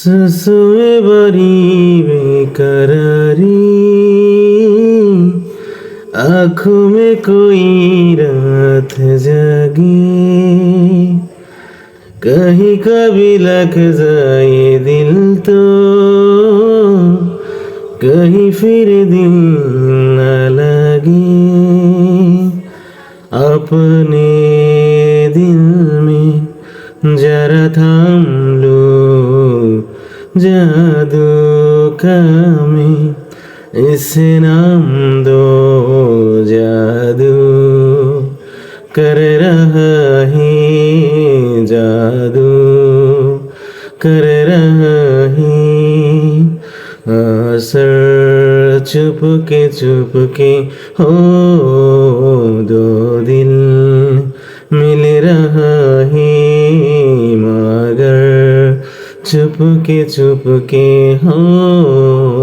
সুসুয়ে বরি বেকরারি आँखों में कोई रात जागी कहीं कभी लग जाए दिल तो कहीं फिर दिन न लगे अपने दिल में जरा थाम लो जादू कमी इस नाम दो जादू कर रहा ही जादू कर रहा ही असर चुप के चुप के हो दो दिल मिल रहा চুপকে চুপকে হো